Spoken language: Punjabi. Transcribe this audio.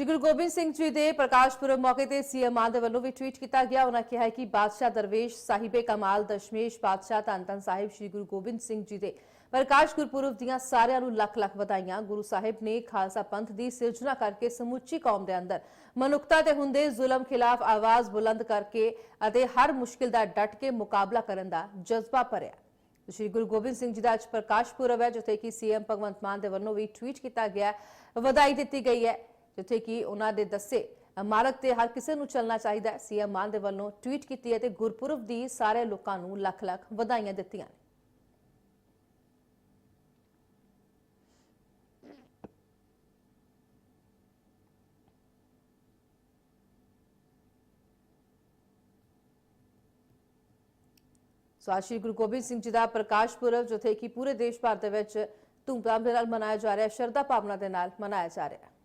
ਸ਼੍ਰੀ ਗੁਰੂ ਗੋਬਿੰਦ ਸਿੰਘ ਜੀ ਦੇ ਪ੍ਰਕਾਸ਼ ਪੁਰਬ ਮੌਕੇ ਤੇ ਸੀਐਮ ਮਾਨ ਦੇ ਵੱਲੋਂ ਵੀ ਟਵੀਟ ਕੀਤਾ ਗਿਆ। ਉਹਨਾਂ ਕਿਹਾ ਹੈ ਕਿ ਬਾਦਸ਼ਾਹ ਦਰਵੇਸ਼ ਸਾਹਿਬੇ ਕਮਾਲ, ਦਸ਼ਮੇਸ਼ ਬਾਦਸ਼ਾਹ ਧੰਨ ਧੰਨ ਸਾਹਿਬ, ਸ਼੍ਰੀ ਗੁਰੂ ਗੋਬਿੰਦ ਸਿੰਘ ਜੀ ਦੇ ਪ੍ਰਕਾਸ਼ ਗੁਰਪੁਰਬ ਦੀਆਂ ਸਾਰਿਆਂ ਨੂੰ ਲੱਖ ਲੱਖ ਵਧਾਈਆਂ। ਗੁਰੂ ਸਾਹਿਬ ਨੇ ਖਾਲਸਾ ਪੰਥ ਦੀ ਸਿਰਜਣਾ ਕਰਕੇ ਸਮੁੱਚੀ ਕੌਮ ਦੇ ਅੰਦਰ ਮਨੁੱਖਤਾ ਤੇ ਹੁੰਦੇ ਜ਼ੁਲਮ ਖਿਲਾਫ ਆਵਾਜ਼ ਬੁਲੰਦ ਕਰਕੇ ਅਤੇ ਹਰ ਮੁਸ਼ਕਿਲ ਦਾ ਡਟ ਕੇ ਮੁਕਾਬਲਾ ਕਰਨ ਦਾ ਜਜ਼ਬਾ ਭਰਿਆ। ਸ਼੍ਰੀ ਗੁਰੂ ਗੋਬਿੰਦ ਸਿੰਘ ਜੀ ਦਾ ਅੱਜ ਪ੍ਰਕਾਸ਼ ਪੁਰਬ ਹੈ, ਜਿੱਥੇ ਕਿ ਸੀਐਮ ਭਗਵੰਤ ਮਾਨ ਦੇ ਵੱਲੋਂ ਵੀ ਟਵੀਟ ਕੀਤਾ ਗਿਆ। ਵਧਾਈ ਦਿੱਤੀ ਗਈ ਹੈ। ਜਿੱਥੇ ਕਿ ਉਹਨਾਂ ਦੇ ਦੱਸੇ ਮਾਰਗ ਤੇ ਹਰ ਕਿਸੇ ਨੂੰ ਚੱਲਣਾ ਚਾਹੀਦਾ ਹੈ। ਸੀਐਮ ਮਾਨ ਦੇ ਵੱਲੋਂ ਟਵੀਟ ਕੀਤੀ ਹੈ ਤੇ ਗੁਰਪੁਰਬ ਦੀ ਸਾਰੇ ਲੋਕਾਂ ਨੂੰ ਲੱਖ ਲੱਖ ਵਧਾਈਆਂ ਦਿੱਤੀਆਂ ਨੇ। ਸੋ ਅੱਜ ਸ਼੍ਰੀ ਗੁਰੂ ਗੋਬਿੰਦ ਸਿੰਘ ਜੀ ਦਾ ਪ੍ਰਕਾਸ਼ ਪੁਰਬ, ਜਿੱਥੇ ਕਿ ਪੂਰੇ ਦੇਸ਼ ਭਰ ਦੇ ਵਿੱਚ ਧੂਮਧਾਮ ਦੇ ਨਾਲ ਮਨਾਇਆ ਜਾ ਰਿਹਾ ਹੈ, ਸ਼ਰਧਾ ਭਾਵਨਾ ਦੇ ਨਾਲ ਮਨਾਇਆ ਜਾ ਰਿਹਾ ਹੈ।